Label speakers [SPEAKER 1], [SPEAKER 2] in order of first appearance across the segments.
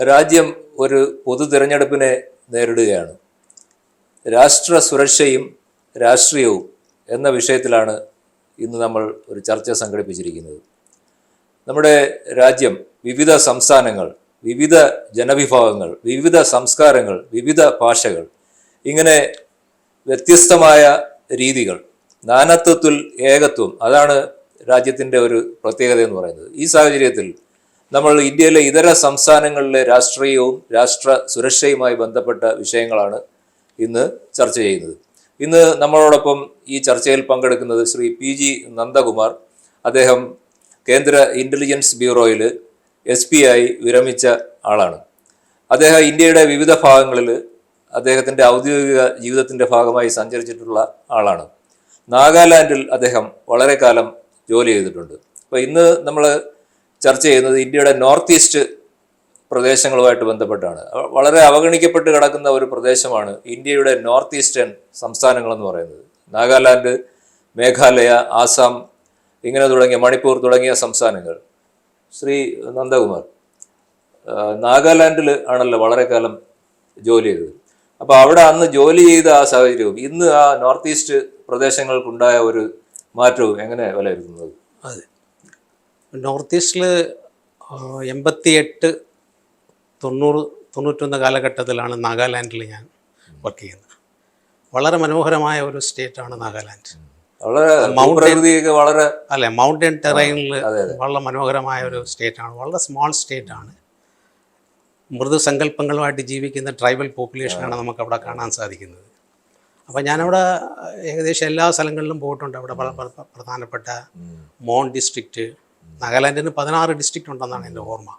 [SPEAKER 1] രാജ്യം ഒരു പൊതു തിരഞ്ഞെടുപ്പിനെ നേരിടുകയാണ്. രാഷ്ട്ര സുരക്ഷയും രാഷ്ട്രീയവും എന്ന വിഷയത്തിലാണ് ഇന്ന് നമ്മൾ ഒരു ചർച്ച സംഘടിപ്പിച്ചിരിക്കുന്നത്. നമ്മുടെ രാജ്യം വിവിധ സംസ്ഥാനങ്ങൾ വിവിധ ജനവിഭാഗങ്ങൾ വിവിധ സംസ്കാരങ്ങൾ വിവിധ ഭാഷകൾ ഇങ്ങനെ വ്യത്യസ്തമായ രീതികൾ നാനത്വത്തിൽ ഏകത്വം അതാണ് രാജ്യത്തിന്റെ ഒരു പ്രത്യേകത എന്ന് പറയുന്നത്. ഈ സാഹചര്യത്തിൽ നമ്മൾ ഇന്ത്യയിലെ ഇതര സംസ്ഥാനങ്ങളിലെ രാഷ്ട്രീയവും രാഷ്ട്ര സുരക്ഷയുമായി ബന്ധപ്പെട്ട വിഷയങ്ങളാണ് ഇന്ന് ചർച്ച ചെയ്യുന്നത്. ഇന്ന് നമ്മളോടൊപ്പം ഈ ചർച്ചയിൽ പങ്കെടുക്കുന്നത് ശ്രീ പി ജി നന്ദകുമാർ. അദ്ദേഹം കേന്ദ്ര ഇന്റലിജൻസ് ബ്യൂറോയിൽ എസ് പി ആയി വിരമിച്ച ആളാണ്. അദ്ദേഹം ഇന്ത്യയുടെ വിവിധ ഭാഗങ്ങളിൽ അദ്ദേഹത്തിന്റെ ഔദ്യോഗിക ജീവിതത്തിന്റെ ഭാഗമായി സഞ്ചരിച്ചിട്ടുള്ള ആളാണ്. നാഗാലാൻഡിൽ അദ്ദേഹം വളരെ കാലം ജോലി ചെയ്തിട്ടുണ്ട്. അപ്പോൾ ഇന്ന് നമ്മൾ ചർച്ച ചെയ്യുന്നത് ഇന്ത്യയുടെ നോർത്ത് ഈസ്റ്റ് പ്രദേശങ്ങളുമായിട്ട് ബന്ധപ്പെട്ടാണ്. വളരെ അവഗണിക്കപ്പെട്ട് കിടക്കുന്ന ഒരു പ്രദേശമാണ് ഇന്ത്യയുടെ നോർത്ത് ഈസ്റ്റേൺ സംസ്ഥാനങ്ങളെന്ന് പറയുന്നത്. നാഗാലാൻഡ് മേഘാലയ ആസാം ഇങ്ങനെ തുടങ്ങിയ മണിപ്പൂർ തുടങ്ങിയ സംസ്ഥാനങ്ങൾ. ശ്രീ നന്ദകുമാർ നാഗാലാൻഡിൽ ആണല്ലോ വളരെ കാലം ജോലി ചെയ്തത്. അപ്പോൾ അവിടെ അന്ന് ജോലി ചെയ്ത ആ സാഹചര്യവും ഇന്ന് ആ നോർത്ത് ഈസ്റ്റ് പ്രദേശങ്ങൾക്കുണ്ടായ ഒരു മാറ്റവും എങ്ങനെ വിലയിരുത്തുന്നത്?
[SPEAKER 2] അതെ. നോർത്ത് ഈസ്റ്റിൽ എൺപത്തി എട്ട് തൊണ്ണൂറ് തൊണ്ണൂറ്റൊന്ന് കാലഘട്ടത്തിലാണ് നാഗാലാൻഡിൽ ഞാൻ വർക്ക് ചെയ്യുന്നത്. വളരെ മനോഹരമായ ഒരു സ്റ്റേറ്റാണ് നാഗാലാൻഡ്.
[SPEAKER 1] വളരെ വളരെ
[SPEAKER 2] അല്ലെ മൗണ്ടൻ ടെറൈനിൽ വളരെ മനോഹരമായ ഒരു സ്റ്റേറ്റാണ്. വളരെ സ്മോൾ സ്റ്റേറ്റാണ്. മൃദുസങ്കല്പങ്ങളുമായിട്ട് ജീവിക്കുന്ന ട്രൈബൽ പോപ്പുലേഷനാണ് നമുക്ക് അവിടെ കാണാൻ സാധിക്കുന്നത്. അപ്പോൾ ഞാനവിടെ ഏകദേശം എല്ലാ സ്ഥലങ്ങളിലും പോയിട്ടുണ്ട്. അവിടെ പ്രധാനപ്പെട്ട മോൺ ഡിസ്ട്രിക്റ്റ് നാഗാലാൻഡിന് പതിനാറ് ഡിസ്ട്രിക്റ്റ് ഉണ്ടെന്നാണ് എന്റെ ഓർമ്മ.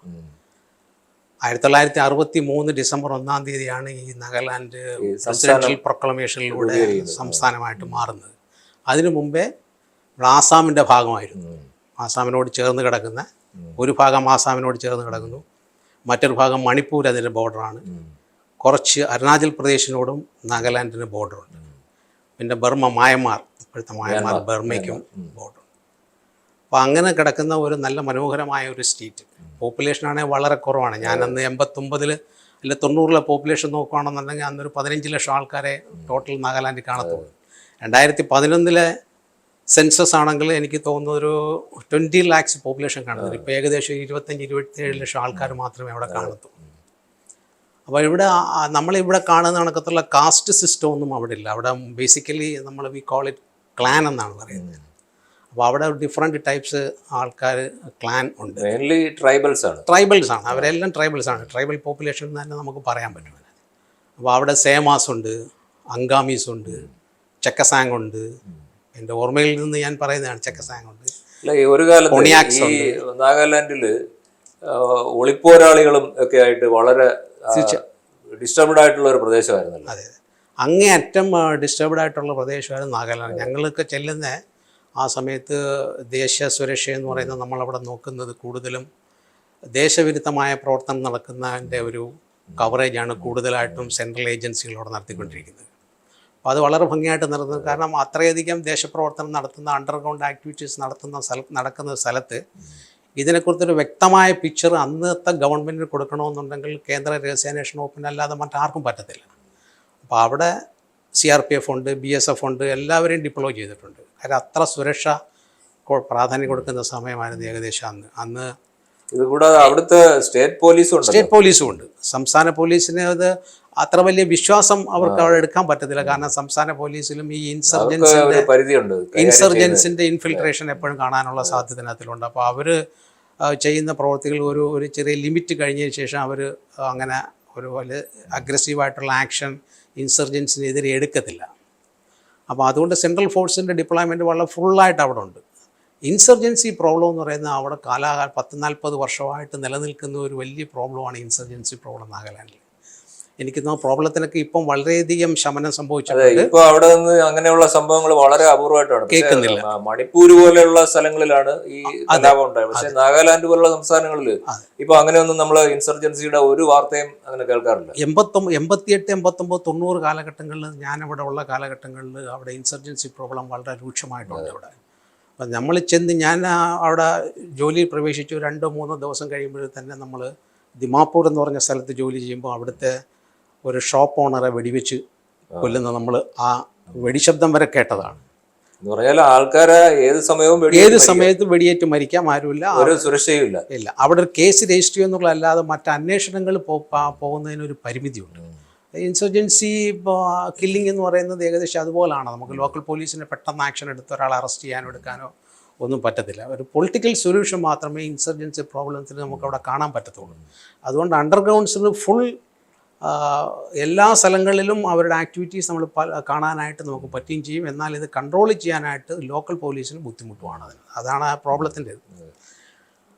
[SPEAKER 2] ആയിരത്തി തൊള്ളായിരത്തി അറുപത്തി മൂന്ന് ഡിസംബർ ഒന്നാം തീയതിയാണ് ഈ നാഗാലാൻഡ് പ്രസിഡൻഷ്യൽ പ്രൊക്ലമേഷനിലൂടെ സംസ്ഥാനമായിട്ട് മാറുന്നത്. അതിനു മുമ്പേ ആസാമിന്റെ ഭാഗമായിരുന്നു. ആസാമിനോട് ചേർന്ന് കിടക്കുന്ന ഒരു ഭാഗം ആസാമിനോട് ചേർന്ന് കിടക്കുന്നു. മറ്റൊരു ഭാഗം മണിപ്പൂർ അതിന്റെ ബോർഡറാണ് കുറച്ച് അരുണാചൽ പ്രദേശിനോടും നാഗാലാൻഡിന് ബോർഡറുണ്ട് പിന്നെ ബർമ്മ മായന്മാർ ഇപ്പോഴത്തെ മായന്മാർ ബർമ്മയ്ക്കും ബോർഡർ അപ്പോൾ അങ്ങനെ കിടക്കുന്ന ഒരു നല്ല മനോഹരമായ ഒരു സ്റ്റേറ്റ് പോപ്പുലേഷൻ ആണെങ്കിൽ വളരെ കുറവാണ്. ഞാൻ അന്ന് എൺപത്തൊമ്പതിൽ അല്ലെ തൊണ്ണൂറിലെ പോപ്പുലേഷൻ നോക്കുകയാണെന്നുണ്ടെങ്കിൽ അന്നൊരു പതിനഞ്ച് ലക്ഷം ആൾക്കാരെ ടോട്ടൽ നാഗാലാൻഡിൽ കാണത്തുള്ളൂ രണ്ടായിരത്തി പതിനൊന്നിലെ സെൻസസ് ആണെങ്കിൽ എനിക്ക് തോന്നുന്നു ഒരു ട്വന്റി ലാക്സ് പോപ്പുലേഷൻ കാണുന്നുണ്ട് ഇപ്പോൾ ഏകദേശം ഇരുപത്തഞ്ച് ഇരുപത്തേഴ് ലക്ഷം ആൾക്കാർ മാത്രമേ അവിടെ കാണത്തുള്ളൂ. അപ്പോൾ ഇവിടെ നമ്മളിവിടെ കാണുന്ന കണക്കത്തുള്ള കാസ്റ്റ് സിസ്റ്റം ഒന്നും അവിടെ ഇല്ല. അവിടെ ബേസിക്കലി നമ്മൾ വി കോൾ ഇറ്റ് ക്ലാൻ എന്നാണ് പറയുന്നത്. അപ്പോൾ അവിടെ ഡിഫറെന്റ് ടൈപ്സ് ആൾക്കാർ ക്ലാൻ ഉണ്ട്.
[SPEAKER 1] മെയിൻലി ട്രൈബൽസ് ആണ്.
[SPEAKER 2] ട്രൈബൽസ് ആണ്. അവരെല്ലാം ട്രൈബൽസ് ആണ്. ട്രൈബൽ പോപ്പുലേഷൻ എന്ന് തന്നെ നമുക്ക് പറയാൻ പറ്റും അപ്പോൾ അവിടെ സേമാസ് ഉണ്ട് അങ്കാമീസ് ഉണ്ട് ചെക്കസാങ് ഉണ്ട്. എന്റെ ഓർമ്മയിൽ നിന്ന് ഞാൻ പറയുന്നതാണ് ചെക്കസാങ് ഉണ്ട്.
[SPEAKER 1] അല്ല ഈ ഒരു കാലത്ത് ഈ നാഗാലാൻഡിൽ ഒളിപ്പോരാളികളും ഒക്കെ ആയിട്ട് വളരെ ഡിസ്റ്റർബ്ഡ് ആയിട്ടുള്ള ഒരു പ്രദേശമായിരുന്നല്ലോ.
[SPEAKER 2] അതെ അതെ. അങ്ങേയറ്റം ഡിസ്റ്റർബ്ഡ് ആയിട്ടുള്ള പ്രദേശമായിരുന്നു നാഗാലാൻഡ്. ഞങ്ങളൊക്കെ ചെല്ലുന്ന ആ സമയത്ത് ദേശീയ സുരക്ഷ എന്ന് പറയുന്നത് നമ്മളവിടെ നോക്കുന്നത് കൂടുതലും ദേശവിരുദ്ധമായ പ്രവർത്തനം നടക്കുന്നതിന്റെ ഒരു കവറേജാണ് കൂടുതലായിട്ടും സെൻട്രൽ ഏജൻസികളോട് നടത്തിക്കൊണ്ടിരിക്കുന്നത്. അപ്പോൾ അത് വളരെ ഭംഗിയായിട്ട് നടത്തുന്നത് കാരണം അത്രയധികം ദേശപ്രവർത്തനം നടത്തുന്ന അണ്ടർഗ്രൗണ്ട് ആക്ടിവിറ്റീസ് നടത്തുന്ന സ്ഥല നടക്കുന്ന സ്ഥലത്ത് ഇതിനെക്കുറിച്ചൊരു വ്യക്തമായ പിക്ചർ അന്നത്തെ ഗവൺമെന്റിന് കൊടുക്കണമെന്നുണ്ടെങ്കിൽ കേന്ദ്ര രഹസ്യാന്വേഷണ വകുപ്പിന് അല്ലാതെ മറ്റാർക്കും പറ്റത്തില്ല. അപ്പോൾ അവിടെ സി ആർ പി എഫ് ഉണ്ട് ബി എസ് എഫ് ഉണ്ട് എല്ലാവരെയും ഡിപ്ലോയ് ചെയ്തിട്ടുണ്ട്. അതിൽ അത്ര സുരക്ഷ പ്രാധാന്യം കൊടുക്കുന്ന സമയമായിരുന്നു ഏകദേശം അന്ന്. അന്ന്
[SPEAKER 1] ഇതുകൂടാതെ അവിടുത്തെ സ്റ്റേറ്റ് പോലീസും ഉണ്ട്
[SPEAKER 2] സ്റ്റേറ്റ് പോലീസും ഉണ്ട്. സംസ്ഥാന പോലീസിന് അത് അത്ര വലിയ വിശ്വാസം അവർക്ക് അവിടെ എടുക്കാൻ പറ്റത്തില്ല. കാരണം സംസ്ഥാന പോലീസിലും ഈ ഇൻസർജൻസിന്റെ ഇൻസർജൻസിന്റെ ഇൻഫിൽട്രേഷൻ എപ്പോഴും കാണാനുള്ള സാധ്യത അതിനകത്തിലുണ്ട് അപ്പോൾ അവർ ചെയ്യുന്ന പ്രവൃത്തികൾ ഒരു ഒരു ചെറിയ ലിമിറ്റ് കഴിഞ്ഞതിന് ശേഷം അവർ അങ്ങനെ ഒരു വലിയ അഗ്രസീവായിട്ടുള്ള ആക്ഷൻ ഇൻസർജൻസിനെതിരെ എടുക്കത്തില്ല. അപ്പോൾ അതുകൊണ്ട് സെൻട്രൽ ഫോഴ്സിന്റെ ഡിപ്ലോയ്മെന്റ് വളരെ ഫുള്ളായിട്ട് അവിടെ ഉണ്ട്. ഇൻസർജൻസി പ്രോബ്ലം എന്ന് പറയുന്നത് അവിടെ കാലാകാല പത്ത് നാൽപ്പത് വർഷമായിട്ട് നിലനിൽക്കുന്ന ഒരു വലിയ പ്രോബ്ലമാണ് ഇൻസർജൻസി പ്രോബ്ലം നാഗാലാൻഡിൽ. എനിക്ക് ആ പ്രോബ്ലത്തിനൊക്കെ ഇപ്പം വളരെയധികം ശമനം സംഭവിച്ചിട്ടുണ്ട്.
[SPEAKER 1] ഇപ്പൊ അവിടെ നിന്ന് അങ്ങനെയുള്ള സംഭവങ്ങൾ വളരെ അപൂർവമായിട്ടാണ്
[SPEAKER 2] കേൾക്കുന്നില്ല.
[SPEAKER 1] മണിപ്പൂർ പോലെയുള്ള സ്ഥലങ്ങളിലാണ് ഈ കലാപം ഉണ്ടായത്. പക്ഷെ നാഗാലാൻഡ് പോലുള്ള സംസ്ഥാനങ്ങളിൽ. ഇപ്പൊ അങ്ങനെയൊന്നും നമ്മൾ ഇൻസർജൻസിയുടെ ഒരു വാർത്തയും അങ്ങനെ കേൾക്കാറില്ല.
[SPEAKER 2] എൺപത്തൊമ്പത് എൺപത്തിയെട്ട് എൺപത്തൊമ്പത് തൊണ്ണൂറ് കാലഘട്ടങ്ങളിൽ ഞാനിവിടെ ഉള്ള കാലഘട്ടങ്ങളിൽ അവിടെ ഇൻസർജൻസി പ്രോബ്ലം വളരെ രൂക്ഷമായിട്ടുണ്ട് അവിടെ അപ്പം നമ്മൾ ചെന്ന് ഞാൻ അവിടെ ജോലിയിൽ പ്രവേശിച്ചു. രണ്ടോ മൂന്നോ ദിവസം കഴിയുമ്പോൾ തന്നെ നമ്മൾ ദിമാപൂർ എന്ന് പറഞ്ഞ സ്ഥലത്ത് ജോലി ചെയ്യുമ്പോൾ അവിടുത്തെ ഒരു ഷോപ്പ് ഓണറെ വെടിവെച്ച് കൊല്ലുന്ന നമ്മൾ ആ വെടിശബ്ദം വരെ കേട്ടതാണ്.
[SPEAKER 1] എന്ന് പറഞ്ഞാൽ ആൾക്കാരെ ഏത് സമയവും
[SPEAKER 2] ഏത് സമയത്തും വെടിയേറ്റ് മരിക്കാം ആരുമില്ല.
[SPEAKER 1] ഒരു സുരക്ഷയും ഇല്ല.
[SPEAKER 2] ഇല്ല. അവിടെ ഒരു കേസ് രജിസ്റ്റർ ചെയ്യുന്നുള്ള അല്ലാതെ മറ്റ് അന്വേഷണങ്ങൾ പോകുന്നതിനൊരു പോകുന്നതിന് ഒരു പരിമിതിയുണ്ട്. ഇൻസർജൻസി കില്ലിംഗ് എന്ന് പറയുന്നത് ഏകദേശം അതുപോലാണ്. നമുക്ക് ലോക്കൽ പോലീസിനെ പെട്ടെന്ന് ആക്ഷൻ എടുത്ത് ഒരാളെ അറസ്റ്റ് ചെയ്യാനോ എടുക്കാനോ ഒന്നും പറ്റത്തില്ല. ഒരു പൊളിറ്റിക്കൽ സൊല്യൂഷൻ മാത്രമേ ഇൻസർജൻസി പ്രോബ്ലംസിന് നമുക്ക് അവിടെ കാണാൻ പറ്റത്തുള്ളൂ. അതുകൊണ്ട് അണ്ടർഗ്രൗണ്ട്സിന് ഫുൾ എല്ലാ സ്ഥലങ്ങളിലും അവരുടെ ആക്ടിവിറ്റീസ് നമ്മൾ കാണാനായിട്ട് നമുക്ക് പറ്റുകയും ചെയ്യും. എന്നാൽ ഇത് കൺട്രോൾ ചെയ്യാനായിട്ട് ലോക്കൽ പോലീസിന് ബുദ്ധിമുട്ടുമാണ് അതിന്. അതാണ് ആ പ്രോബ്ലത്തിന്റെ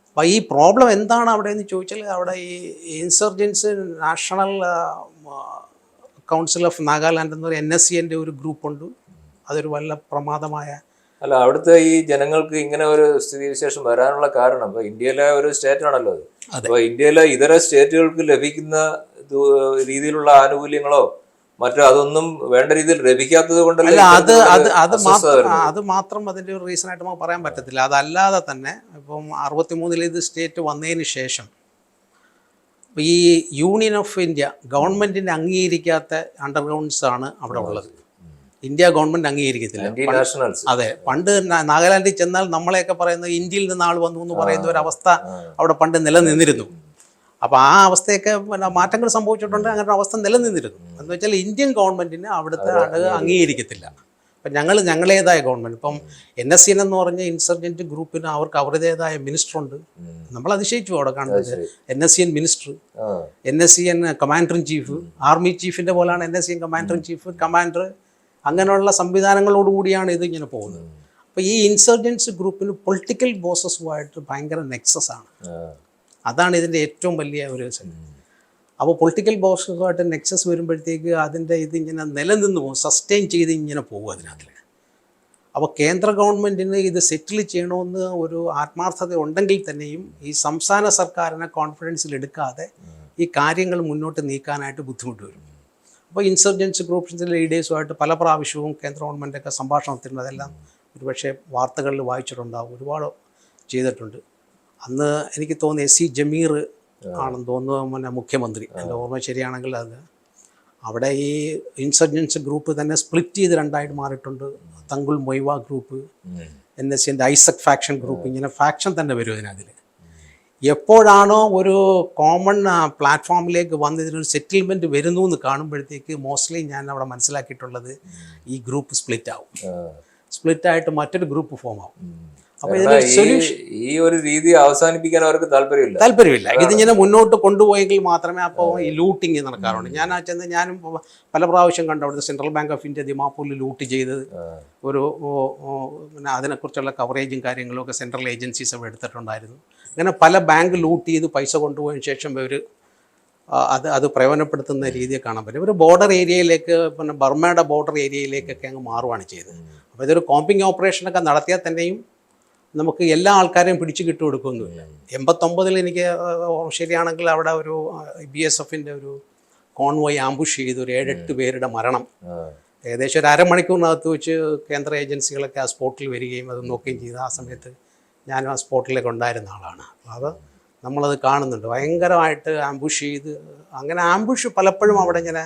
[SPEAKER 2] അപ്പോൾ ഈ പ്രോബ്ലം എന്താണ് അവിടെ എന്ന് ചോദിച്ചാൽ അവിടെ ഈ insurgence national council of Nagaland എന്ന് പറയുന്ന എൻ എസ് സി എന്റെ ഒരു ഗ്രൂപ്പുണ്ട്. അതൊരു വല്ല പ്രമാദമായ
[SPEAKER 1] അല്ല അവിടുത്തെ ഈ ജനങ്ങൾക്ക് ഇങ്ങനെ ഒരു സ്ഥിതിവിശേഷം വരാനുള്ള കാരണം ഇപ്പോൾ ഇന്ത്യയിലെ ഒരു സ്റ്റേറ്റ് ആണല്ലോ അത്. അപ്പോൾ ഇന്ത്യയിലെ ഇതര സ്റ്റേറ്റുകൾക്ക് ലഭിക്കുന്ന രീതിയിലുള്ള ആനുകൂല്യങ്ങളോ മറ്റോ അതൊന്നും വേണ്ട രീതിയിൽ ലഭിക്കാത്തത് കൊണ്ടല്ല
[SPEAKER 2] അത് അത് അത് മാത്രം? അത് മാത്രം അതിന്റെ ഒരു റീസൺ ആയിട്ട് നമുക്ക് പറയാൻ പറ്റത്തില്ല. അതല്ലാതെ തന്നെ ഇപ്പം അറുപത്തിമൂന്നിൽ ഇത് സ്റ്റേറ്റ് വന്നതിന് ശേഷം ഈ യൂണിയൻ ഓഫ് ഇന്ത്യ ഗവൺമെന്റിന്റെ അംഗീകരിക്കാത്ത അണ്ടർഗ്രൗണ്ട്സ് ആണ് അവിടെ ഉള്ളത്. ഇന്ത്യ ഗവൺമെന്റ് അംഗീകരിക്കത്തില്ല. അതെ പണ്ട് നാഗാലാൻഡിൽ ചെന്നാൽ നമ്മളെയൊക്കെ പറയുന്നത് ഇന്ത്യയിൽ നിന്ന് ആൾ വന്നു എന്ന് പറയുന്ന ഒരു അവസ്ഥ അവിടെ പണ്ട് നിലനിന്നിരുന്നു. അപ്പോൾ ആ അവസ്ഥയൊക്കെ പിന്നെ മാറ്റങ്ങൾ സംഭവിച്ചിട്ടുണ്ട് അങ്ങനെ ഒരു അവസ്ഥ നിലനിന്നിരുന്നു. എന്ന് വെച്ചാൽ ഇന്ത്യൻ ഗവൺമെന്റിന് അവിടുത്തെ ആളുകൾ അംഗീകരിക്കത്തില്ല. അപ്പം ഞങ്ങൾ ഞങ്ങളേതായ ഗവൺമെന്റ് ഇപ്പം എൻ എസ് സി എന്ന് പറഞ്ഞ ഇൻസർജന്റ് ഗ്രൂപ്പിന് അവർക്ക് അവരുടേതായ മിനിസ്റ്റർ ഉണ്ട്. നമ്മൾ അതിശയിച്ചു അവിടെ കാണുന്നത്. N S C N minister N S C N commander in chief army ചീഫിന്റെ പോലെയാണ് N S C N commander in chief commander അങ്ങനെയുള്ള സംവിധാനങ്ങളോടുകൂടിയാണ് ഇത് ഇങ്ങനെ പോകുന്നത്. അപ്പോൾ ഈ ഇൻസർജൻസ് ഗ്രൂപ്പിന് പൊളിറ്റിക്കൽ ബോസസുമായിട്ട് ഭയങ്കര നെക്സസ് ആണ്. അതാണ് ഇതിന്റെ ഏറ്റവും വലിയ ഒരു അപ്പോൾ പൊളിറ്റിക്കൽ ബോക്സുമായിട്ട് നെക്സസ് വരുമ്പോഴത്തേക്ക് അതിന്റെ ഇത് ഇങ്ങനെ നിലനിന്ന് പോകും സസ്റ്റെയിൻ ചെയ്ത് ഇങ്ങനെ പോകും അതിനകത്ത്. അപ്പോൾ കേന്ദ്ര ഗവൺമെന്റിന് ഇത് സെറ്റിൽ ചെയ്യണമെന്ന് ഒരു ആത്മാർത്ഥത ഉണ്ടെങ്കിൽ തന്നെയും ഈ സംസ്ഥാന സർക്കാരിനെ കോൺഫിഡൻസിൽ എടുക്കാതെ ഈ കാര്യങ്ങൾ മുന്നോട്ട് നീക്കാനായിട്ട് ബുദ്ധിമുട്ട് വരും. അപ്പോൾ ഇൻസർജൻസ് ഗ്രൂപ്പ്സിന്റെ ലീഡേഴ്സുമായിട്ട് പല പ്രാവശ്യവും കേന്ദ്ര ഗവൺമെന്റൊക്കെ സംഭാഷണം നടത്തിയിട്ടുണ്ട് അതെല്ലാം ഒരുപക്ഷെ വാർത്തകളിൽ വായിച്ചിട്ടുണ്ടാവും ഒരുപാട് ചെയ്തിട്ടുണ്ട്. അന്ന് എനിക്ക് തോന്നുന്നു എസ് സി ജമീർ ആണെന്ന് തോന്നുന്നു മുഖ്യമന്ത്രി. എന്റെ ഓർമ്മ ശരിയാണെങ്കിൽ അത്. അവിടെ ഈ ഇൻസർജൻസ് ഗ്രൂപ്പ് തന്നെ സ്പ്ലിറ്റ് ചെയ്ത് രണ്ടായിട്ട് മാറിയിട്ടുണ്ട്. Tangkhul Muivah group. N S സിന്റെ ഐസക് ഫാക്ഷൻ ഗ്രൂപ്പ് ഇങ്ങനെ ഫാക്ഷൻ തന്നെ വരും ഇതിനതിൽ എപ്പോഴാണോ ഒരു കോമൺ പ്ലാറ്റ്ഫോമിലേക്ക് വന്ന് ഇതിനൊരു സെറ്റിൽമെന്റ് വരുന്നു എന്ന് കാണുമ്പോഴത്തേക്ക് മോസ്റ്റ്ലി ഞാൻ അവിടെ മനസ്സിലാക്കിയിട്ടുള്ളത് ഈ ഗ്രൂപ്പ് സ്പ്ലിറ്റ് ആവും. സ്പ്ലിറ്റ് ആയിട്ട് മറ്റൊരു ഗ്രൂപ്പ് ഫോം ആവും. ഇതിനൊരു
[SPEAKER 1] ഈ-
[SPEAKER 2] സൊല്യൂഷൻ
[SPEAKER 1] ഈ ഒരു രീതി അവസാനിപ്പിക്കാൻ അവർക്ക് താല്പര്യമില്ല.
[SPEAKER 2] താല്പര്യമില്ല. ഇതിങ്ങനെ മുന്നോട്ട് കൊണ്ടുപോയെങ്കിൽ മാത്രമേ അപ്പോൾ ഈ ലൂട്ടിങ് നടക്കാറുള്ളൂ. ഞാൻ ആ ചെന്ന് ഞാനും പല പ്രാവശ്യം കണ്ടു അവിടുത്തെ സെൻട്രൽ ബാങ്ക് ഓഫ് ഇന്ത്യ ദിമാപൂരിൽ ലൂട്ട്
[SPEAKER 1] ചെയ്തത്
[SPEAKER 2] ഒരു പിന്നെ അതിനെക്കുറിച്ചുള്ള കവറേജും കാര്യങ്ങളും ഒക്കെ സെൻട്രൽ ഏജൻസീസ് അവിടെ എടുത്തിട്ടുണ്ടായിരുന്നു. അങ്ങനെ പല ബാങ്ക് ലൂട്ട് ചെയ്ത് പൈസ കൊണ്ടുപോയതിന് ശേഷം ഇവർ അത് അത് പ്രയോജനപ്പെടുത്തുന്ന രീതിയെ കാണാൻ പറ്റും. ഒരു ബോർഡർ ഏരിയയിലേക്ക് പിന്നെ ബർമയുടെ ബോർഡർ ഏരിയയിലേക്കൊക്കെ അങ്ങ് മാറുകയാണ് ചെയ്തത്. അപ്പോൾ ഇതൊരു കോമ്പിങ് ഓപ്പറേഷനൊക്കെ നടത്തിയാൽ തന്നെയും നമുക്ക് എല്ലാ ആൾക്കാരെയും പിടിച്ചു കിട്ടു കൊടുക്കുമൊന്നുമില്ല എൺപത്തൊമ്പതിൽ എനിക്ക് ശരിയാണെങ്കിൽ അവിടെ ഒരു ബി എസ് എഫിന്റെ ഒരു കോൺവോയ് ആംബുഷ് ചെയ്ത് ഒരു ഏഴെട്ട് പേരുടെ മരണം. ഏകദേശം ഒരു അരമണിക്കൂറിനകത്ത് വെച്ച് കേന്ദ്ര ഏജൻസികളൊക്കെ ആ സ്പോട്ടിൽ വരികയും അത് നോക്കുകയും ചെയ്ത്. ആ സമയത്ത് ഞാനും ആ സ്പോട്ടിലേക്ക് ഉണ്ടായിരുന്ന ആളാണ്. അപ്പോൾ അത് നമ്മളത് കാണുന്നുണ്ട്. ഭയങ്കരമായിട്ട് ആംബുഷ് ചെയ്ത് അങ്ങനെ ആംബുഷ് പലപ്പോഴും അവിടെ ഇങ്ങനെ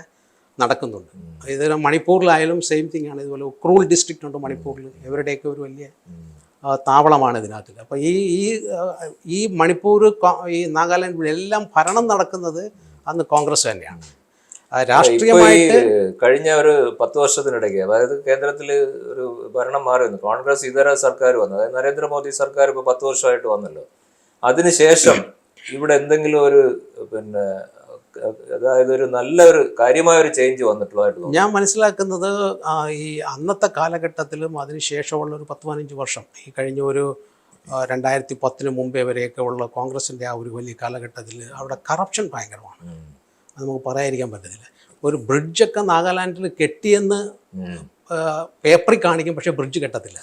[SPEAKER 2] നടക്കുന്നുണ്ട്. ഇത് മണിപ്പൂരിലായാലും സെയിം തിങ് ആണ്. ഇതുപോലെ ക്രൂൾ ഡിസ്ട്രിക്റ്റ് ഉണ്ട് മണിപ്പൂരിൽ. എവരുടെയൊക്കെ ഒരു വലിയ താവളമാണ് ഇതിനകത്തിൽ അപ്പോൾ ഈ ഈ ഈ മണിപ്പൂർ ഈ നാഗാലാൻഡ് എല്ലാം ഭരണം നടക്കുന്നത് അന്ന് കോൺഗ്രസ് തന്നെയാണ്. രാഷ്ട്രീയമായിട്ട്
[SPEAKER 1] കഴിഞ്ഞ ഒരു പത്ത് വർഷത്തിനിടയ്ക്ക് അതായത് കേന്ദ്രത്തിൽ ഒരു ഭരണം മാറി വന്നു കോൺഗ്രസ് ഇതര സർക്കാർ വന്നു. അതായത് നരേന്ദ്രമോദി സർക്കാർ ഇപ്പോൾ പത്ത് വർഷമായിട്ട് വന്നല്ലോ. അതിനുശേഷം ഇവിടെ എന്തെങ്കിലും ഒരു പിന്നെ അതായത് ഒരു നല്ലൊരു കാര്യമായ ഒരു ചേഞ്ച് വന്നിട്ടുള്ളതായിട്ട്
[SPEAKER 2] ഞാൻ മനസ്സിലാക്കുന്നത് ഈ അന്നത്തെ കാലഘട്ടത്തിലും അതിനുശേഷമുള്ള ഒരു പത്ത് പതിനഞ്ച് വർഷം ഈ കഴിഞ്ഞ ഒരു രണ്ടായിരത്തി പത്തിന് മുമ്പേ വരെയൊക്കെ ഉള്ള കോൺഗ്രസിന്റെ ആ ഒരു വലിയ കാലഘട്ടത്തിൽ അവിടെ കറപ്ഷൻ ഭയങ്കരമാണ്. അത് നമുക്ക് പറയാതിരിക്കാൻ പറ്റത്തില്ല. ഒരു ബ്രിഡ്ജൊക്കെ നാഗാലാൻഡിൽ കെട്ടിയെന്ന് പേപ്പറിൽ കാണിക്കും പക്ഷേ ബ്രിഡ്ജ് കെട്ടത്തില്ല.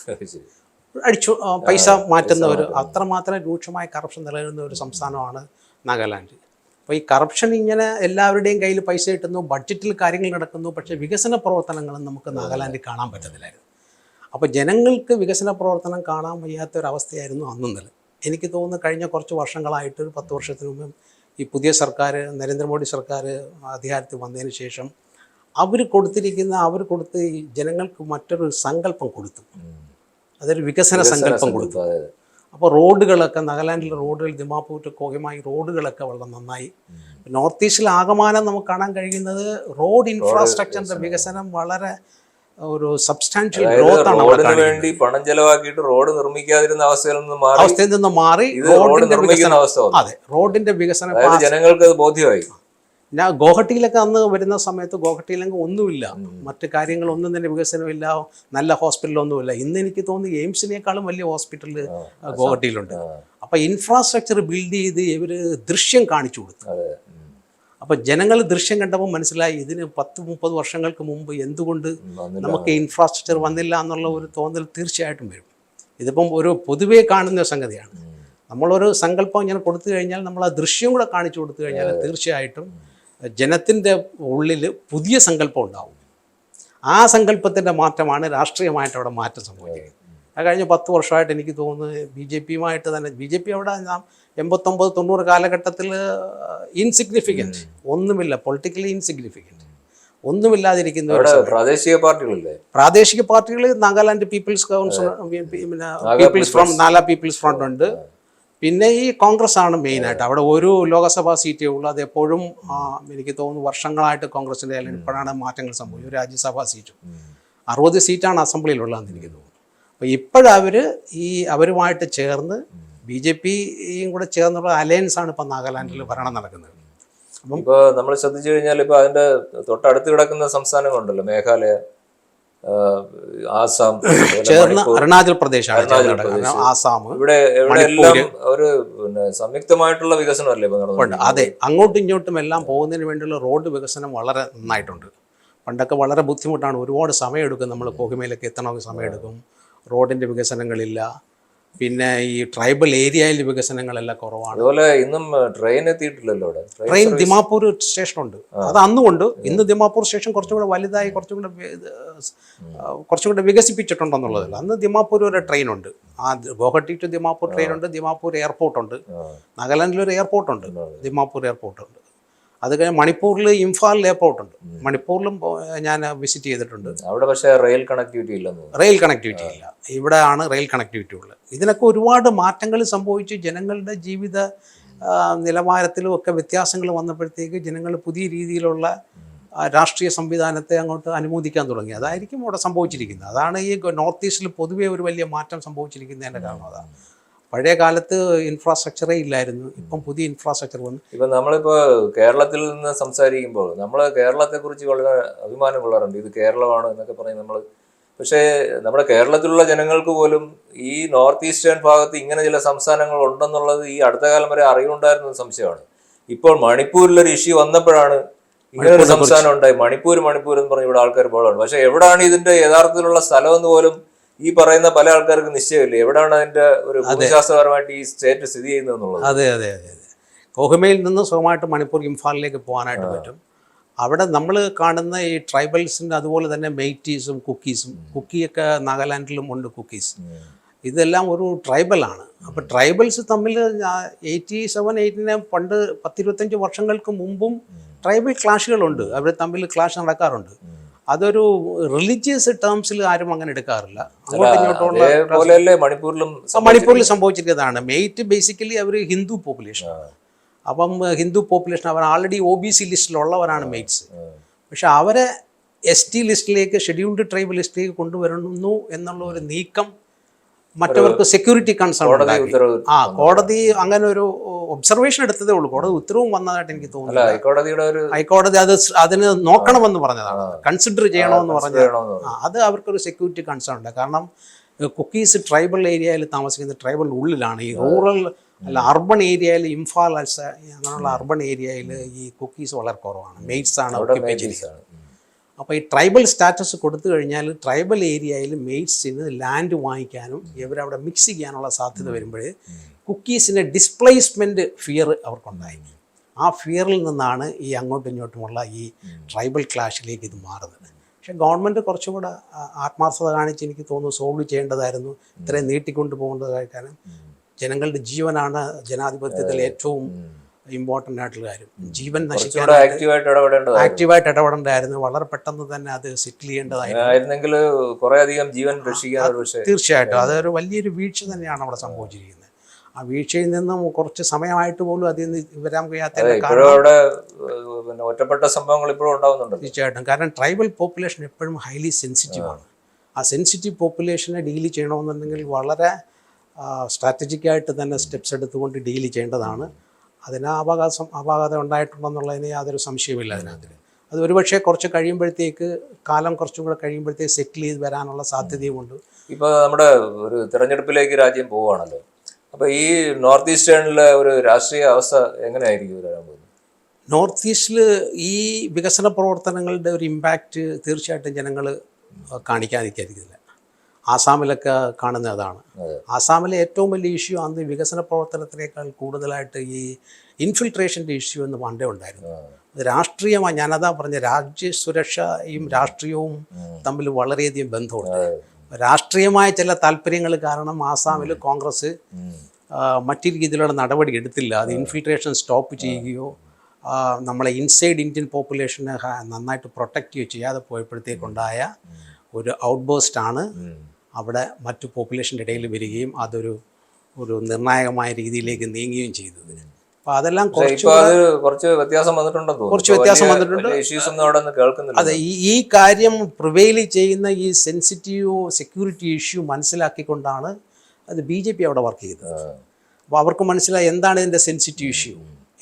[SPEAKER 2] അടിച്ചു പൈസ മാറ്റുന്ന. ഒരു അത്രമാത്രം രൂക്ഷമായ കറപ്ഷൻ നിലനിൽക്കുന്ന ഒരു സംസ്ഥാനമാണ് നാഗാലാൻഡ്. അപ്പോൾ ഈ കറപ്ഷൻ ഇങ്ങനെ എല്ലാവരുടെയും കയ്യിൽ പൈസ കിട്ടുന്നു ബഡ്ജറ്റിൽ കാര്യങ്ങൾ നടക്കുന്നു പക്ഷേ വികസന പ്രവർത്തനങ്ങളും നമുക്ക് നാഗാലാൻഡിൽ കാണാൻ പറ്റത്തില്ലായിരുന്നു. അപ്പോൾ ജനങ്ങൾക്ക് വികസന പ്രവർത്തനം കാണാൻ വയ്യാത്തൊരവസ്ഥയായിരുന്നു ഒരു അവസ്ഥയായിരുന്നു അന്നും നില എനിക്ക് തോന്നുന്നു കഴിഞ്ഞ കുറച്ച് വർഷങ്ങളായിട്ട് ഒരു പത്ത് വർഷത്തിന് മുമ്പ് ഈ പുതിയ സർക്കാർ നരേന്ദ്രമോദി സർക്കാർ അധികാരത്തിൽ വന്നതിന് ശേഷം അവർ കൊടുത്തിരിക്കുന്ന അവർ കൊടുത്ത് ഈ ജനങ്ങൾക്ക് മറ്റൊരു സങ്കല്പം കൊടുത്തു. അതൊരു വികസന സങ്കല്പം കൊടുത്തു. അപ്പോൾ റോഡുകളൊക്കെ നാഗാലാൻഡിലെ റോഡുകൾ ദിമാപൂർ ടു കോഹിമായി റോഡുകളൊക്കെ വളരെ നന്നായി. നോർത്ത് ഈസ്റ്റിൽ ആകമാനം നമുക്ക് കാണാൻ കഴിയുന്നത് റോഡ് ഇൻഫ്രാസ്ട്രക്ചറിന്റെ വികസനം വളരെ ഒരു സബ്സ്റ്റാൻഷ്യൽ ഗ്രോത്ത് ആണ്
[SPEAKER 1] വേണ്ടി പണം ചെലവാക്കിയിട്ട് റോഡ് നിർമ്മിക്കാതിരുന്ന അവസ്ഥയിൽ നിന്ന് മാറി
[SPEAKER 2] അവസ്ഥയിൽ നിന്ന് മാറി
[SPEAKER 1] റോഡ്
[SPEAKER 2] റോഡിന്റെ വികസന.
[SPEAKER 1] അവസ്ഥ
[SPEAKER 2] അതെ റോഡിന്റെ വികസനം
[SPEAKER 1] ജനങ്ങൾക്ക് അത് ബോധ്യമായി.
[SPEAKER 2] ഞാൻ ഗോഹട്ടിയിലൊക്കെ അന്ന് വരുന്ന സമയത്ത് ഗോഹട്ടിയിലൊക്കെ ഒന്നുമില്ല. മറ്റു കാര്യങ്ങളൊന്നും തന്നെ വികസനമില്ല. നല്ല ഹോസ്പിറ്റലൊന്നുമില്ല. ഇന്ന് എനിക്ക് തോന്നുന്നു എയിംസിനേക്കാളും വലിയ ഹോസ്പിറ്റൽ ഗോഹട്ടിയിലുണ്ട്. അപ്പം ഇൻഫ്രാസ്ട്രക്ചർ ബിൽഡ് ചെയ്ത് ഇവർ ദൃശ്യം കാണിച്ചു കൊടുത്തു. അപ്പം ജനങ്ങൾ ദൃശ്യം കണ്ടപ്പോൾ മനസ്സിലായി ഇതിന് പത്ത് മുപ്പത് വർഷങ്ങൾക്ക് മുമ്പ് എന്തുകൊണ്ട്. നമുക്ക് ഇൻഫ്രാസ്ട്രക്ചർ വന്നില്ല എന്നുള്ള ഒരു തോന്നൽ തീർച്ചയായിട്ടും വരും. ഇതിപ്പം ഒരു പൊതുവേ കാണുന്ന സംഗതിയാണ്. നമ്മളൊരു സങ്കല്പം ഇങ്ങനെ കൊടുത്തു കഴിഞ്ഞാൽ നമ്മൾ ആ ദൃശ്യം കൂടെ കാണിച്ചു കൊടുത്തു കഴിഞ്ഞാൽ തീർച്ചയായിട്ടും ജനത്തിന്റെ ഉള്ളിൽ പുതിയ സങ്കല്പം ഉണ്ടാവും. ആ സങ്കല്പത്തിന്റെ മാറ്റമാണ് രാഷ്ട്രീയമായിട്ട് അവിടെ മാറ്റം സംഭവിക്കുന്നത്. ആ കഴിഞ്ഞ പത്ത് വർഷമായിട്ട് എനിക്ക് തോന്നുന്നത് ബി ജെ പിയുമായിട്ട് തന്നെ ബി ജെ പി അവിടെ നാം എൺപത്തൊമ്പത് തൊണ്ണൂറ് കാലഘട്ടത്തിൽ ഇൻസിഗ്നിഫിക്കന്റ് ഒന്നുമില്ല പൊളിറ്റിക്കലി ഇൻസിഗ്നിഫിക്കന്റ് ഒന്നുമില്ലാതിരിക്കുന്ന ഒരു
[SPEAKER 1] പ്രാദേശിക പാർട്ടികളില്ലേ?
[SPEAKER 2] പ്രാദേശിക പാർട്ടികൾ നാഗാലാൻഡ് പീപ്പിൾസ് കൗൺസിൽ പിന്നെ പീപ്പിൾസ് ഫ്രം നാലാ പീപ്പിൾസ് ഫ്രണ്ട് ഉണ്ട്. പിന്നെ ഈ കോൺഗ്രസ് ആണ് മെയിനായിട്ട് അവിടെ ഒരു ലോകസഭാ സീറ്റേ ഉള്ളൂ. അത് എപ്പോഴും എനിക്ക് തോന്നുന്നു വർഷങ്ങളായിട്ട് കോൺഗ്രസിന്റെ അല്ലെങ്കിൽ ഇപ്പോഴാണ് മാറ്റങ്ങൾ സംഭവിച്ചത്. രാജ്യസഭാ സീറ്റും. അറുപത് സീറ്റാണ് അസംബ്ലിയിലുള്ളതെന്ന് എനിക്ക് തോന്നുന്നു. അപ്പോൾ ഇപ്പോഴവർ ഈ അവരുമായിട്ട് ചേർന്ന് ബി ജെ പിയും കൂടെ ചേർന്നുള്ള അലയൻസ് ആണ് ഇപ്പം നാഗാലാൻഡിൽ ഭരണം നടക്കുന്നത്.
[SPEAKER 1] അപ്പം ഇപ്പോൾ നമ്മൾ ശ്രദ്ധിച്ചു കഴിഞ്ഞാൽ ഇപ്പോൾ അതിന്റെ തൊട്ടടുത്ത് കിടക്കുന്ന സംസ്ഥാനങ്ങളുണ്ടല്ലോ. മേഘാലയ ആസാം
[SPEAKER 2] ചേർന്ന്. അരുണാചൽ പ്രദേശാണ്
[SPEAKER 1] അരുണാചൽ പ്രദേശ്.
[SPEAKER 2] ആസാം
[SPEAKER 1] ഇവിടെ ഇവിടെ എല്ലാം ഒരു പിന്നെ സംയുക്തമായിട്ടുള്ള വികസനമല്ലേ ഇപ്പൊ
[SPEAKER 2] ഉണ്ട്. അതെ. അങ്ങോട്ടും ഇങ്ങോട്ടും എല്ലാം പോകുന്നതിന് വേണ്ടിയുള്ള റോഡ് വികസനം വളരെ നന്നായിട്ടുണ്ട്. പണ്ടൊക്കെ വളരെ ബുദ്ധിമുട്ടാണ്. ഒരുപാട് സമയമെടുക്കും നമ്മൾ കോഹിമയിലൊക്കെ എത്തണമെങ്കിൽ സമയമെടുക്കും. റോഡിന്റെ വികസനങ്ങളില്ല. പിന്നെ ഈ ട്രൈബൽ ഏരിയയിൽ വികസനങ്ങളെല്ലാം കുറവാണ്.
[SPEAKER 1] അതുപോലെ ഇന്നും ട്രെയിൻ എത്തിയിട്ടില്ലല്ലോ അവിടെ. ട്രെയിൻ
[SPEAKER 2] ദിമാപൂർ
[SPEAKER 1] സ്റ്റേഷൻ
[SPEAKER 2] ഉണ്ട് സ്റ്റേഷനുണ്ട്. അത് അന്നുകൊണ്ട് ഇന്ന് ദിമാപൂർ സ്റ്റേഷൻ കുറച്ചും കൂടെ വലുതായി കുറച്ചും കൂടെ കുറച്ചും കൂടെ വികസിപ്പിച്ചിട്ടുണ്ടെന്നുള്ളതല്ല. അന്ന് ദിമാപൂർ ഒരു ട്രെയിൻ ഉണ്ട് ആ ഗോഹട്ടി ടു ദിമാപൂർ ട്രെയിൻ ഉണ്ട് ദിമാപൂർ എയർപോർട്ട് ഉണ്ട്.
[SPEAKER 1] ആ,
[SPEAKER 2] നാഗാലാൻഡിൽ ഒരു എയർപോർട്ട് ഉണ്ട് ദിമാപൂർ എയർപോർട്ട് ഉണ്ട്. അത് കഴിഞ്ഞ് മണിപ്പൂരിൽ ഇംഫാലിൽ എയർപോർട്ട് ഉണ്ട്. മണിപ്പൂരിലും ഞാൻ വിസിറ്റ് ചെയ്തിട്ടുണ്ട്.
[SPEAKER 1] അവിടെ പക്ഷേ റെയിൽ കണക്ടിവിറ്റി ഇല്ല
[SPEAKER 2] റെയിൽ കണക്ടിവിറ്റി ഇല്ല. ഇവിടെ ആണ് റെയിൽ കണക്ടിവിറ്റി ഉള്ളത്. ഇതിനൊക്കെ ഒരുപാട് മാറ്റങ്ങൾ സംഭവിച്ച്. ജനങ്ങളുടെ ജീവിത നിലവാരത്തിലും ഒക്കെ വ്യത്യാസങ്ങൾ വന്നപ്പോഴത്തേക്ക് ജനങ്ങൾ പുതിയ രീതിയിലുള്ള രാഷ്ട്രീയ സംവിധാനത്തെ അങ്ങോട്ട് അനുമോദിക്കാൻ തുടങ്ങി. അതായിരിക്കും അവിടെ സംഭവിച്ചിരിക്കുന്നത്. അതാണ് ഈ നോർത്ത് ഈസ്റ്റിൽ പൊതുവേ ഒരു വലിയ മാറ്റം സംഭവിച്ചിരിക്കുന്നതിന്റെ കാരണം അതാണ്. പഴയ കാലത്ത് ഇൻഫ്രാസ്ട്രക്ചറേ ഇല്ലായിരുന്നു. ഇപ്പം പുതിയ ഇൻഫ്രാസ്ട്രക്ചർ വന്നു
[SPEAKER 1] ഇപ്പം നമ്മളിപ്പോൾ കേരളത്തിൽ നിന്ന് സംസാരിക്കുമ്പോൾ നമ്മൾ കേരളത്തെക്കുറിച്ച് വളരെ അഭിമാനം കൊള്ളാറുണ്ട്. ഇത് കേരളമാണ് എന്നൊക്കെ പറഞ്ഞ് നമ്മൾ. പക്ഷേ നമ്മുടെ കേരളത്തിലുള്ള ജനങ്ങൾക്ക് പോലും ഈ നോർത്ത് ഈസ്റ്റേൺ ഭാഗത്ത് ഇങ്ങനെ ചില സംസ്ഥാനങ്ങൾ ഉണ്ടെന്നുള്ളത് ഈ അടുത്ത കാലം വരെ അറിവുണ്ടായിരുന്ന സംശയമാണ്. ഇപ്പോൾ മണിപ്പൂരിലൊരു ഇഷ്യൂ വന്നപ്പോഴാണ് ഇങ്ങനെ സംസ്ഥാനം ഉണ്ടായി. മണിപ്പൂർ മണിപ്പൂർ എന്ന് പറഞ്ഞ് ഇവിടെ ആൾക്കാർ ബോളാണ് പക്ഷെ എവിടെയാണ് ഇതിന്റെ യഥാർത്ഥത്തിലുള്ള സ്ഥലം എന്ന് പോലും ഈ പറയുന്ന പല ആൾക്കാർക്ക് നിശ്ചയമില്ല? എവിടെയാണ് അതിന്റെ ഒരു ഭൂമിശാസ്ത്രപരമായിട്ട് ഈ സ്റ്റേറ്റ് സ്ഥിതി ചെയ്യുന്നത് എന്നുള്ളത്
[SPEAKER 2] അതെ അതെ അതെ അതെ. കോഹിമയിൽ നിന്ന് സുഖമായിട്ട് മണിപ്പൂർ ഇംഫാലിലേക്ക് പോകാനായിട്ട് പറ്റും. അവിടെ നമ്മൾ കാണുന്ന ഈ ട്രൈബൽസിന്റെ അതുപോലെ തന്നെ മെയ്റ്റീസും കുക്കീസും കുക്കിയൊക്കെ നാഗാലാൻഡിലും ഉണ്ട് കുക്കീസ്. ഇതെല്ലാം ഒരു ട്രൈബലാണ്. അപ്പോൾ ട്രൈബൽസ് തമ്മിൽ എയ്റ്റി സെവൻ എയ്റ്റിനെ പണ്ട് പത്തിരുപത്തഞ്ച് വർഷങ്ങൾക്ക് മുമ്പും ട്രൈബൽ ക്ലാഷുകളുണ്ട്. അവർ തമ്മിൽ ക്ലാഷ് നടക്കാറുണ്ട്. അതൊരു റിലീജിയസ് ടേംസിൽ ആരും അങ്ങനെ എടുക്കാറില്ല. അങ്ങോട്ടും
[SPEAKER 1] മണിപ്പൂരിലും
[SPEAKER 2] മണിപ്പൂരിൽ സംഭവിച്ചിരിക്കുന്നതാണ്. മെയ്റ്റ് ബേസിക്കലി അവർ ഹിന്ദു പോപ്പുലേഷൻ അപ്പം ഹിന്ദു പോപ്പുലേഷൻ അവർ ആൾറെഡി ഒ ബി സി ലിസ്റ്റിലുള്ളവരാണ് മെയ്റ്റ്സ് പക്ഷെ അവരെ എസ് ടി ലിസ്റ്റിലേക്ക് ഷെഡ്യൂൾഡ് ട്രൈബ് ലിസ്റ്റിലേക്ക് കൊണ്ടുവരുന്നു എന്നുള്ള ഒരു നീക്കം മറ്റവർക്ക് സെക്യൂരിറ്റി കൺസേൺ ആ കോടതി അങ്ങനെ ഒരു ഒബ്സർവേഷൻ എടുത്തതേ ഉള്ളൂ. കോടതി ഉത്തരവും വന്നതായിട്ട് എനിക്ക് തോന്നുന്നു
[SPEAKER 1] ഹൈക്കോടതിയുടെ ഒരു
[SPEAKER 2] ഹൈക്കോടതി അത് അതിന് നോക്കണമെന്ന് പറഞ്ഞതാണ്. കൺസിഡർ ചെയ്യണമെന്ന് ആ, അത് അവർക്കൊരു സെക്യൂരിറ്റി കൺസേൺ ഉണ്ട്. കാരണം കുക്കീസ് ട്രൈബൽ ഏരിയയിൽ താമസിക്കുന്ന ട്രൈബൽ ഉള്ളിലാണ്. ഈ റൂറൽ അല്ല അർബൺ ഏരിയയിൽ ഇംഫാൽ അൽസ അങ്ങനെയുള്ള അർബൺ ഏരിയയിൽ ഈ കുക്കീസ് വളരെ കുറവാണ്. മെയ്റ്റ്സ് ആണ്. അപ്പോൾ ഈ ട്രൈബൽ സ്റ്റാറ്റസ് കൊടുത്തു കഴിഞ്ഞാൽ ട്രൈബൽ ഏരിയയിൽ മെയ്റ്റ്സിന് ലാൻഡ് വാങ്ങിക്കാനും ഇവരവിടെ മിക്സ് ചെയ്യാനുള്ള സാധ്യത വരുമ്പോൾ കുക്കീസിന്റെ ഡിസ്പ്ലേസ്മെന്റ് ഫിയർ അവർക്കുണ്ടായി. ആ ഫിയറിൽ നിന്നാണ് ഈ അങ്ങോട്ടും ഇങ്ങോട്ടുമുള്ള ഈ ട്രൈബൽ ക്ലാഷിലേക്ക് ഇത് മാറുന്നത്. പക്ഷേ ഗവൺമെന്റ് കുറച്ചും കൂടെ ആത്മാർത്ഥത കാണിച്ച് എനിക്ക് തോന്നുന്നു സോൾവ് ചെയ്യേണ്ടതായിരുന്നു. ഇത്രയും നീട്ടിക്കൊണ്ട് പോകേണ്ടതായി കാരണം ജനങ്ങളുടെ ജീവനാണ് ജനാധിപത്യത്തിൽ ഏറ്റവും ഇമ്പോർട്ടന്റ് ആയിട്ടുള്ള കാര്യം. ജീവൻ നശിക്കാൻ
[SPEAKER 1] ആക്റ്റീവായിട്ട് ഇടപെടേണ്ടതായിരുന്നു.
[SPEAKER 2] വളരെ പെട്ടെന്ന് തന്നെ അത് സെറ്റിൽ ചെയ്യേണ്ടതായിരുന്നു.
[SPEAKER 1] ജീവൻ
[SPEAKER 2] തീർച്ചയായിട്ടും. അതൊരു വലിയൊരു വീഴ്ച തന്നെയാണ് അവിടെ സംഭവിച്ചിരിക്കുന്നത്. ആ വീഴ്ചയിൽ നിന്നും കുറച്ച് സമയമായിട്ട് പോലും അതിൽ നിന്ന് വരാൻ
[SPEAKER 1] കഴിയാത്ത ഒറ്റപ്പെട്ട സംഭവങ്ങൾ ഇപ്പോഴും ഉണ്ടാവുന്നുണ്ട്
[SPEAKER 2] തീർച്ചയായിട്ടും. കാരണം ട്രൈബൽ പോപ്പുലേഷൻ എപ്പോഴും ഹൈലി സെൻസിറ്റീവ് ആണ്. ആ സെൻസിറ്റീവ് പോപ്പുലേഷനെ ഡീൽ ചെയ്യണമെന്നുണ്ടെങ്കിൽ വളരെ സ്ട്രാറ്റജിക്കായിട്ട് തന്നെ സ്റ്റെപ്സ് എടുത്തുകൊണ്ട് ഡീൽ ചെയ്യേണ്ടതാണ്. അതിന് അവകാശം അപാകത ഉണ്ടായിട്ടുണ്ടെന്നുള്ളതിന് യാതൊരു സംശയമില്ല അതിനകത്ത് അത് ഒരുപക്ഷെ കുറച്ച് കഴിയുമ്പോഴത്തേക്ക് കാലം കുറച്ചും കൂടെ കഴിയുമ്പോഴത്തേക്ക് സെറ്റിൽ ചെയ്ത് വരാനുള്ള സാധ്യതയുമുണ്ട്.
[SPEAKER 1] ഇപ്പൊ നമ്മുടെ ഒരു തിരഞ്ഞെടുപ്പിലേക്ക് രാജ്യം പോവുകയാണല്ലോ. അപ്പോൾ ഈ നോർത്ത് ഈസ്റ്റേണിലെ ഒരു രാഷ്ട്രീയ അവസ്ഥ എങ്ങനെയായിരിക്കും വരാൻ പോകുന്നത്?
[SPEAKER 2] നോർത്ത് ഈസ്റ്റിൽ ഈ വികസന പ്രവർത്തനങ്ങളുടെ ഒരു ഇമ്പാക്റ്റ് തീർച്ചയായിട്ടും ജനങ്ങൾ കാണിക്കാതിരിക്കാതിരിക്കില്ല ആസാമിലൊക്കെ കാണുന്ന അതാണ്. ആസാമിലെ ഏറ്റവും വലിയ ഇഷ്യൂ അന്ന് വികസന പ്രവർത്തനത്തിനേക്കാൾ കൂടുതലായിട്ട് ഈ ഇൻഫിൽട്രേഷന്റെ ഇഷ്യൂ എന്ന് പണ്ടേ ഉണ്ടായിരുന്നു. രാഷ്ട്രീയമായി ഞാനതാ പറഞ്ഞ രാജ്യ സുരക്ഷയും രാഷ്ട്രീയവും തമ്മിൽ വളരെയധികം ബന്ധമുണ്ട്. രാഷ്ട്രീയമായ ചില താല്പര്യങ്ങൾ കാരണം ആസാമിൽ കോൺഗ്രസ് മറ്റു രീതിയിലുള്ള നടപടി എടുത്തില്ല. അത് ഇൻഫിൽട്രേഷൻ സ്റ്റോപ്പ് ചെയ്യുകയോ നമ്മളെ ഇൻസൈഡ് ഇന്ത്യൻ പോപ്പുലേഷനെ നന്നായിട്ട് പ്രൊട്ടക്റ്റ് ചെയ്യുകയോ ചെയ്യാതെ പോയപ്പോഴത്തേക്കുണ്ടായ ഒരു ഔട്ട് ബേസ്റ്റ് ആണ്. അവിടെ മറ്റു പോപ്പുലേഷന്റെ ഇടയിൽ വരികയും അതൊരു ഒരു നിർണായകമായ രീതിയിലേക്ക് നീങ്ങുകയും ചെയ്തത് അപ്പോൾ അതെല്ലാം കുറച്ച്
[SPEAKER 1] വ്യത്യാസം വന്നിട്ടുണ്ടെന്ന്
[SPEAKER 2] കുറച്ച് വ്യത്യാസം വന്നിട്ടുണ്ട്. അതെ ഈ ഈ കാര്യം പ്രിവെയിൽ ചെയ്യുന്ന ഈ സെൻസിറ്റീവ് സെക്യൂരിറ്റി ഇഷ്യൂ മനസ്സിലാക്കിക്കൊണ്ടാണ് അത് ബി ജെ പി അവിടെ വർക്ക് ചെയ്തത്. അപ്പോൾ അവർക്ക് മനസ്സിലായി എന്താണ് ഇതിന്റെ സെൻസിറ്റീവ് ഇഷ്യൂ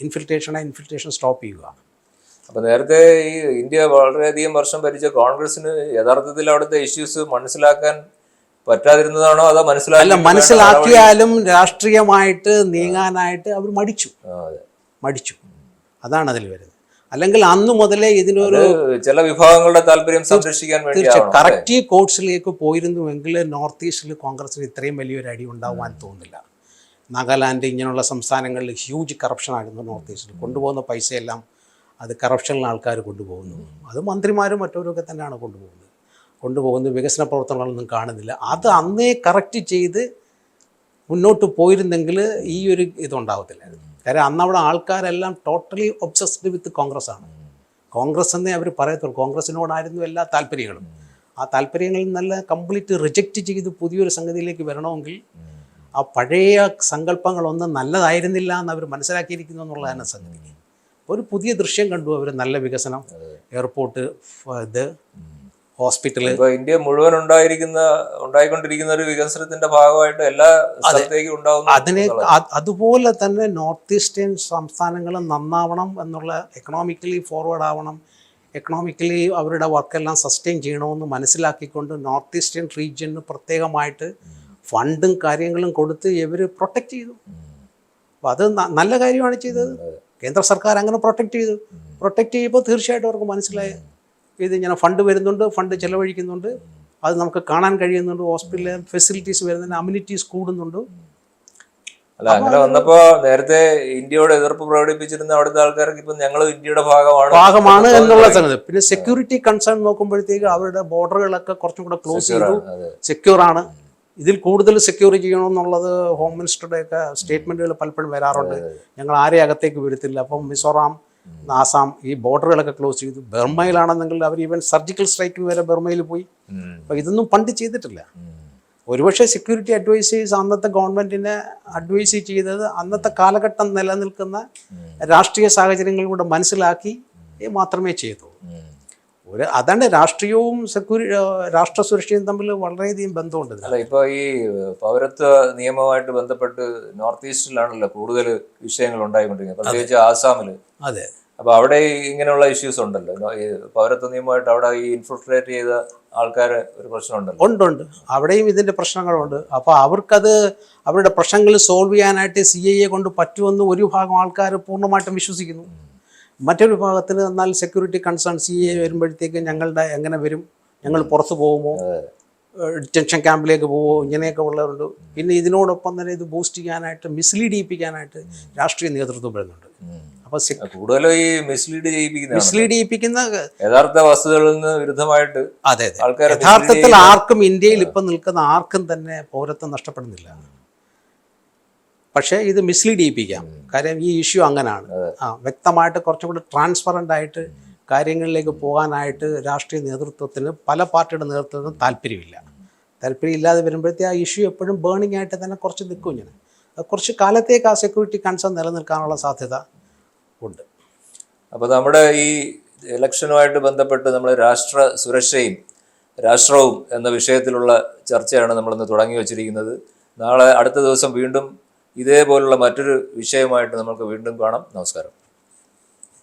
[SPEAKER 2] ഇൻഫിൽട്രേഷനെ ഇൻഫിൽട്രേഷൻ സ്റ്റോപ്പ് ചെയ്യുക.
[SPEAKER 1] അപ്പൊ നേരത്തെ ഈ ഇന്ത്യ വളരെയധികം വർഷം ഭരിച്ച കോൺഗ്രസിന് യഥാർത്ഥത്തിൽ അവിടുത്തെ ഇഷ്യൂസ് മനസ്സിലാക്കാൻ പറ്റാതിരുന്നതാണോ അതോ മനസ്സിലാക്കി
[SPEAKER 2] അല്ല മനസ്സിലാക്കിയാലും രാഷ്ട്രീയമായിട്ട് നീങ്ങാനായിട്ട് അവർ മടിച്ചു. മടിച്ചു. അതാണ് അതിൽ വരുന്നത്. അല്ലെങ്കിൽ അന്ന് മുതലേ ഇതിനൊരു
[SPEAKER 1] ചില വിഭാഗങ്ങളുടെ താല്പര്യം സംരക്ഷിക്കാൻ വേണ്ടിയാവണം.
[SPEAKER 2] കറക്റ്റ് കോഴ്സിലേക്ക് പോയിരുന്നുവെങ്കിൽ നോർത്ത് ഈസ്റ്റിൽ കോൺഗ്രസിന് ഇത്രയും വലിയൊരു അടി ഉണ്ടാവാൻ തോന്നില്ല. നാഗാലാൻഡ് ഇങ്ങനെയുള്ള സംസ്ഥാനങ്ങളിൽ ഹ്യൂജ് കറപ്ഷൻ ആയിരുന്നു നോർത്ത് ഈസ്റ്റിൽ കൊണ്ടുപോകുന്ന പൈസയെല്ലാം അത് കറപ്ഷനിൽ ആൾക്കാർ കൊണ്ടുപോകുന്നു. അത് മന്ത്രിമാരും മറ്റവരൊക്കെ തന്നെയാണ് കൊണ്ടുപോകുന്നത്. കൊണ്ടുപോകുന്നത് വികസന പ്രവർത്തനങ്ങളൊന്നും കാണുന്നില്ല. അത് അന്നേ കറക്റ്റ് ചെയ്ത് മുന്നോട്ട് പോയിരുന്നെങ്കിൽ ഈ ഒരു ഇതുണ്ടാവത്തില്ലായിരുന്നു കാര്യം അന്ന് അവിടെ ആൾക്കാരെല്ലാം ടോട്ടലി ഒബ്സസ്ഡ് വിത്ത് കോൺഗ്രസ് ആണ്. കോൺഗ്രസ് എന്നേ അവർ പറയത്തുള്ളൂ. കോൺഗ്രസിനോടായിരുന്നു എല്ലാ താല്പര്യങ്ങളും. ആ താല്പര്യങ്ങളിൽ നല്ല കംപ്ലീറ്റ് റിജക്റ്റ് ചെയ്ത് പുതിയൊരു സംഗതിയിലേക്ക് വരണമെങ്കിൽ ആ പഴയ സങ്കല്പങ്ങളൊന്നും നല്ലതായിരുന്നില്ല എന്ന് അവർ മനസ്സിലാക്കിയിരിക്കുന്നു എന്നുള്ളതാണ് സംഗതി. ഒരു പുതിയ ദൃശ്യം കണ്ടു അവർ നല്ല വികസനം. എയർപോർട്ട് ഇത്.
[SPEAKER 1] ഹോസ്പിറ്റൽ. ഇന്ത്യ മുഴുവൻ ഉണ്ടായിരിക്കുന്ന ഉണ്ടായിക്കൊണ്ടിരിക്കുന്ന ഒരു വികസനത്തിന്റെ ഭാഗമായിട്ട് എല്ലാ സ്ഥലത്തേക്കും ഉണ്ടാവും
[SPEAKER 2] അതിനെ അതുപോലെ തന്നെ നോർത്ത് ഈസ്റ്റേൺ സംസ്ഥാനങ്ങൾ നന്നാവണം എന്നുള്ള എക്കണോമിക്കലി ഫോർവേഡ് ആവണം. എക്കണോമിക്കലി അവരുടെ വർക്കെല്ലാം സസ്റ്റെയിൻ ചെയ്യണമെന്ന് മനസ്സിലാക്കിക്കൊണ്ട് നോർത്ത് ഈസ്റ്റേൺ റീജിയന് പ്രത്യേകമായിട്ട് ഫണ്ടും കാര്യങ്ങളും കൊടുത്ത് ഇവർ പ്രൊട്ടക്റ്റ് ചെയ്തു. അത് നല്ല കാര്യമാണ് ചെയ്തത്. കേന്ദ്ര സർക്കാർ അങ്ങനെ പ്രൊട്ടക്റ്റ് ചെയ്തു. പ്രൊട്ടക്റ്റ് ചെയ്യുമ്പോൾ തീർച്ചയായിട്ടും അവർക്ക് മനസ്സിലായി. ഇത് ഇങ്ങനെ ഫണ്ട് വരുന്നുണ്ട് ഫണ്ട് ചിലവഴിക്കുന്നുണ്ട്. അത് നമുക്ക് കാണാൻ കഴിയുന്നുണ്ട്. ഹോസ്പിറ്റലിലെ ഫെസിലിറ്റീസ് വരുന്നുണ്ട് അമ്യൂണിറ്റീസ് കൂടുന്നുണ്ട്.
[SPEAKER 1] അല്ല അങ്ങനെ വന്നപ്പോ നേരത്തെ ഇന്ത്യയോട് എതിർപ്പ് പ്രകടിപ്പിച്ചിരുന്ന അവിടുത്തെ ആൾക്കാർക്ക് ഇപ്പൊ ഞങ്ങൾ ഇന്ത്യയുടെ ഭാഗമാണ്.
[SPEAKER 2] ഭാഗമാണ് എന്നുള്ള സംഗതി. പിന്നെ സെക്യൂരിറ്റി കൺസേൺ നോക്കുമ്പോഴത്തേക്ക് അവരുടെ ബോർഡറുകളൊക്കെ കുറച്ചും കൂടെ ക്ലോസ് ചെയ്തു. സെക്യൂർ ആണ്. ഇതിൽ കൂടുതൽ സെക്യൂർ ചെയ്യണമെന്നുള്ളത് ഹോം മിനിസ്റ്ററുടെ ഒക്കെ സ്റ്റേറ്റ്മെന്റുകൾ പലപ്പോഴും വരാറുണ്ട്. ഞങ്ങൾ ആരെ അകത്തേക്ക് വരുത്തില്ല അപ്പം മിസോറാം ആസാം ഈ ബോർഡറുകളൊക്കെ ക്ലോസ് ചെയ്തു. ബർമയിലാണെന്നെങ്കിൽ അവർ ഈവൻ സർജിക്കൽ സ്ട്രൈക്ക് വരെ ബർമയിൽ പോയി.
[SPEAKER 1] അപ്പം
[SPEAKER 2] അപ്പോൾ ഇതൊന്നും പണ്ട് ചെയ്തിട്ടില്ല. ഒരുപക്ഷെ സെക്യൂരിറ്റി അഡ്വൈസേഴ്സ് അന്നത്തെ ഗവൺമെന്റിനെ അഡ്വൈസ് ചെയ്തത് അന്നത്തെ കാലഘട്ടം നിലനിൽക്കുന്ന രാഷ്ട്രീയ സാഹചര്യങ്ങൾ കൂടെ മനസ്സിലാക്കി മാത്രമേ ചെയ്തു. ഒരു അതാണ് രാഷ്ട്രീയവും സെക്യൂരി രാഷ്ട്ര സുരക്ഷയും തമ്മിൽ വളരെയധികം ബന്ധമുണ്ട്.
[SPEAKER 1] അല്ല ഇപ്പൊ ഈ പൗരത്വ നിയമവുമായിട്ട് ബന്ധപ്പെട്ട് നോർത്ത് ഈസ്റ്റിലാണല്ലോ കൂടുതൽ വിഷയങ്ങൾ ഉണ്ടായിക്കൊണ്ടിരിക്കുന്നത്. പ്രത്യേകിച്ച് ആസാമിൽ
[SPEAKER 2] അതെ.
[SPEAKER 1] അപ്പൊ അവിടെ ഇങ്ങനെയുള്ള ഇഷ്യൂസ് ഉണ്ടല്ലോ. ഈ പൗരത്വ നിയമമായിട്ട് അവിടെ ഈ ഇൻഫിൽട്രേറ്റ് ചെയ്ത ആൾക്കാര് ഒരു പ്രശ്നമുണ്ടല്ലോ.
[SPEAKER 2] ഉണ്ട് ഉണ്ട്. അവിടെയും ഇതിന്റെ പ്രശ്നങ്ങളുണ്ട്. അപ്പോൾ അവർക്കത് അവരുടെ പ്രശ്നങ്ങൾ സോൾവ് ചെയ്യാനായിട്ട് സി ഐ എ കൊണ്ട് പറ്റുമെന്ന് ഒരു ഭാഗം ആൾക്കാർ പൂർണമായിട്ടും വിശ്വസിക്കുന്നു. മറ്റൊരു വിഭാഗത്തിന് എന്നാൽ സെക്യൂരിറ്റി കൺസേൺസ് ഈ വരുമ്പോഴത്തേക്ക് ഞങ്ങളുടെ എങ്ങനെ വരും? ഞങ്ങൾ പുറത്ത് പോകുമോ? ഡിറ്റൻഷൻ ക്യാമ്പിലേക്ക് പോവോ? ഇങ്ങനെയൊക്കെ ഉള്ളവരുണ്ട്. പിന്നെ ഇതിനോടൊപ്പം തന്നെ ഇത് ബൂസ്റ്റ് ചെയ്യാനായിട്ട് മിസ്ലീഡ് ചെയ്യിപ്പിക്കാനായിട്ട് രാഷ്ട്രീയ നേതൃത്വം വരുന്നുണ്ട്.
[SPEAKER 1] കൂടുതലും ഈ മിസ്ലീഡ്
[SPEAKER 2] മിസ്ലീഡ് ചെയ്യിപ്പിക്കുന്ന
[SPEAKER 1] യഥാർത്ഥ വസ്തുതകളിൽ നിന്ന് വിരുദ്ധമായിട്ട്
[SPEAKER 2] അതെ യഥാർത്ഥത്തിൽ ആർക്കും ഇന്ത്യയിൽ ഇപ്പം നിൽക്കുന്ന ആർക്കും തന്നെ പൗരത്വം നഷ്ടപ്പെടുന്നില്ല. പക്ഷേ ഇത് മിസ്ലീഡ് ചെയ്യിപ്പിക്കാം. കാര്യം ഈ ഇഷ്യൂ അങ്ങനെയാണ് ആ വ്യക്തമായിട്ട് കുറച്ചും കൂടി ട്രാൻസ്പെറന്റ് ആയിട്ട് കാര്യങ്ങളിലേക്ക് പോകാനായിട്ട് രാഷ്ട്രീയ നേതൃത്വത്തിന് പല പാർട്ടിയുടെ നേതൃത്വത്തിന് താല്പര്യമില്ല. താല്പര്യം ഇല്ലാതെ വരുമ്പോഴത്തേ ആ ഇഷ്യൂ എപ്പോഴും ബേണിംഗ് ആയിട്ട് തന്നെ കുറച്ച് നിൽക്കും ഇങ്ങനെ. കുറച്ച് കാലത്തേക്ക് ആ സെക്യൂരിറ്റി കൺസേൺ നിലനിൽക്കാനുള്ള സാധ്യത ഉണ്ട്.
[SPEAKER 1] അപ്പോൾ നമ്മുടെ ഈ ഇലക്ഷനുമായിട്ട് ബന്ധപ്പെട്ട് നമ്മൾ രാഷ്ട്ര സുരക്ഷയും രാഷ്ട്രവും എന്ന വിഷയത്തിലുള്ള ചർച്ചയാണ് നമ്മളിന്ന് തുടങ്ങി വച്ചിരിക്കുന്നത്. നാളെ അടുത്ത ദിവസം വീണ്ടും ഇതേപോലുള്ള മറ്റൊരു വിഷയമായിട്ട് നമുക്ക് വീണ്ടും കാണാം. നമസ്കാരം.